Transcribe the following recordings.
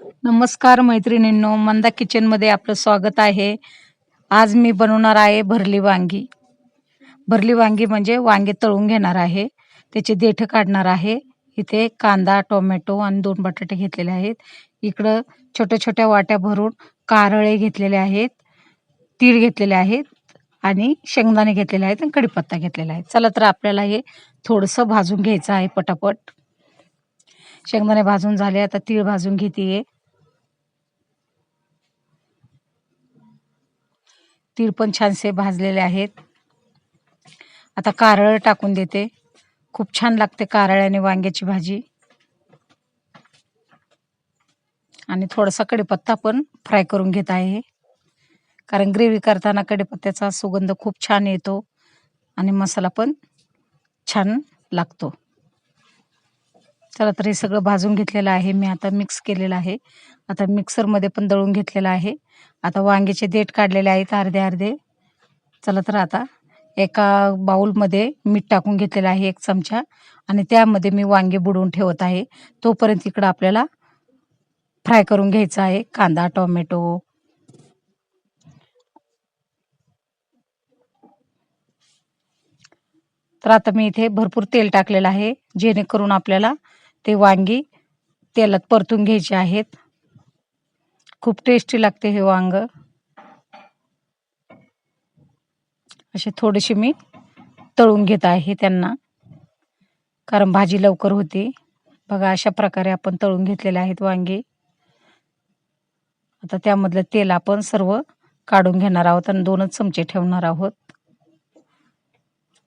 नमस्कार मैत्रिणींनो मंदा किचनमध्ये आपलं स्वागत आहे. आज मी बनवणार आहे भरली वांगी. भरली वांगी म्हणजे वांगे तळून घेणार आहे. त्याचे देठं काढणार आहे. इथे कांदा टोमॅटो आणि दोन बटाटे घेतलेले आहेत. इकडं छोट्या छोट्या वाट्या भरून कारळे घेतलेले आहेत तीळ घेतलेले आहेत आणि शेंगदाणे घेतलेले आहेत आणि कढीपत्ता घेतलेला आहे. चला तर आपल्याला हे थोडंसं भाजून घ्यायचं आहे पटापट. शेंगदाणे भाजून झाले आता तीळ भाजून घेते तीळ पण छानसे भाजलेले आहेत. आता कारळ टाकून देते. खूप छान लागते कारळ्याने वांग्याची भाजी. आणि थोडासा कढीपत्ता पण फ्राय करून घेत आहे. कारण ग्रेव्ही करताना कढीपत्त्याचा सुगंध खूप छान येतो आणि मसाला पण छान लागतो. चला तर हे सगळं भाजून घेतलेलं आहे. मी आता मिक्स केलेलं आहे. आता मिक्सरमध्ये पण दळून घेतलेलं आहे. आता वांग्याचे देठ काढलेले आहेत अर्धे अर्धे. चला तर आता एका बाऊलमध्ये मीठ टाकून घेतलेलं आहे एक चमचा आणि त्यामध्ये मी वांगे बुडवून ठेवत आहे. तोपर्यंत इकडं आपल्याला फ्राय करून घ्यायचा आहे. कांदा टोमॅटो. तर आता मी इथे भरपूर तेल टाकलेलं आहे. जेणेकरून आपल्याला ते वांगी तेलात परतून घ्यायचे आहेत. खूप टेस्टी लागते हे वांग. असे थोडेसे मी तळून घेत आहे त्यांना. कारण भाजी लवकर होते. बघा अशा प्रकारे आपण तळून घेतलेले आहेत वांगे. आता त्यामधलं तेल आपण सर्व काढून घेणार आहोत आणि दोनच चमचे ठेवणार आहोत.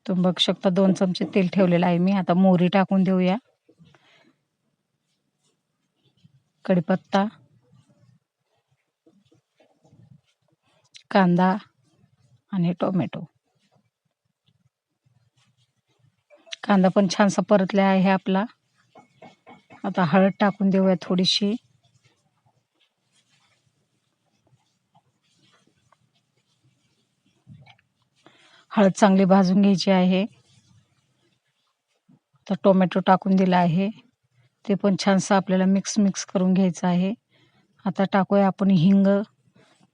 तुम्ही बघू शकता दोन चमचे तेल ठेवलेलं आहे मी. आता मोहरी टाकून देऊया. कढीपत्ता कांदा आणि टोमॅटो. कांदा पण छानसा परतला आहे आपला. आता हळद टाकून देऊया थोडीशी. हळद चांगली भाजून घ्यायची आहे. तर टोमॅटो टाकून दिला आहे. ते पण छानसं आपल्याला मिक्स मिक्स करून घ्यायचं आहे. आता टाकूया आपण हिंग.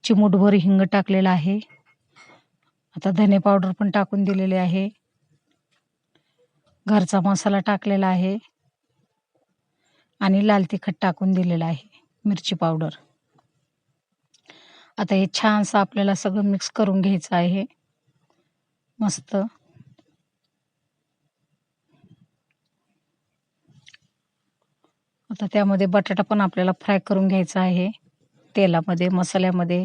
चिमूटभर हिंग टाकलेलं आहे. आता धने पावडर पण टाकून दिलेले आहे. घरचा मसाला टाकलेला आहे. आणि लाल तिखट टाकून दिलेलं आहे मिरची पावडर आता हे छानसं आपल्याला सगळं मिक्स करून घ्यायचं आहे. मस्त. आता त्यामध्ये बटाटा पण आपल्याला फ्राय करून घ्यायचा आहे. तेलामध्ये मसाल्यामध्ये.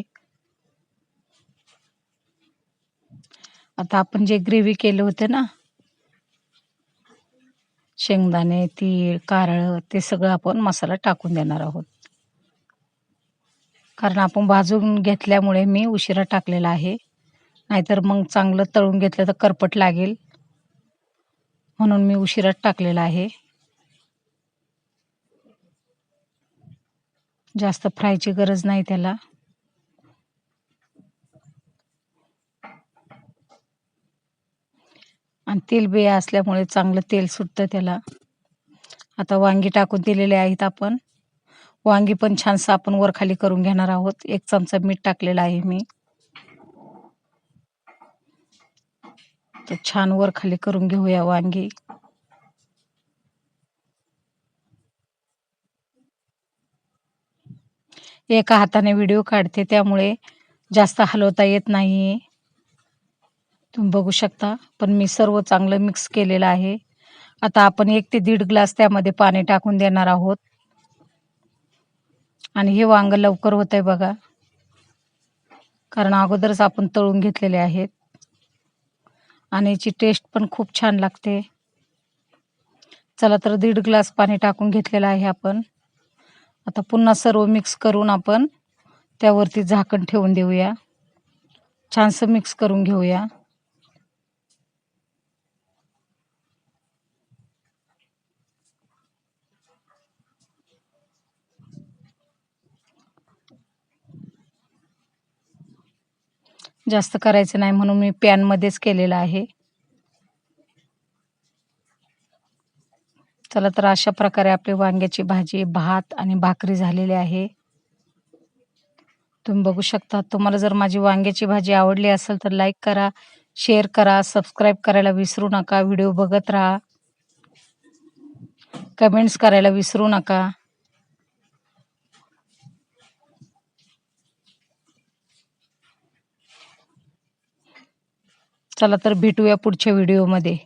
आता आपण जे ग्रेव्ही केले होते ना शेंगदाणे तीळ कारळ ते सगळं आपण मसाला टाकून देणार आहोत. कारण आपण भाजून घेतल्यामुळे मी उशिरा टाकलेला आहे. नाहीतर मग चांगलं तळून घेतलं तर करपट लागेल. म्हणून मी उशिराच टाकलेला आहे. जास्त फ्रायची गरज नाही त्याला. आणि तेल बिया असल्यामुळे चांगलं तेल सुटतं त्याला. आता वांगी टाकून दिलेले आहेत आपण. वांगी पण छानसं आपण वरखाली करून घेणार आहोत. एक चमचा मीठ टाकलेला आहे मी. तर छान वर खाली करून घेऊया वांगी. एका हाताने व्हिडिओ काढते त्यामुळे जास्त हलवता येत नाही तुम्ही बघू शकता पण मी सर्व चांगलं मिक्स केलेलं आहे. आता आपण एक ते दीड ग्लास त्यामध्ये पाणी टाकून देणार आहोत. आणि हे वांग लवकर होत आहे बघा. कारण अगोदरच आपण तळून घेतलेले आहेत. आणि याची टेस्ट पण खूप छान लागते. चला तर दीड ग्लास पाणी टाकून घेतलेलं आहे आपण. आता पुन्हा सर्व मिक्स करून आपण त्यावरती झाकण ठेवून देऊया. छानसं मिक्स करून घेऊया. जास्त करायचं नाही म्हणून मी पॅनमध्येच केलेलं आहे. चला तर अशा प्रकारे आपली वांग्याची भाजी भात आणि भाकरी झालेली आहे. तुम्ही बघू शकता तुम्हाला जर माझी वांग्याची भाजी आवडली असेल तर लाईक करा शेअर करा सबस्क्राईब करायला विसरू नका व्हिडिओ बघत राहा. कमेंट्स करायला विसरू नका. चला तर भेटूया पुढच्या व्हिडिओमध्ये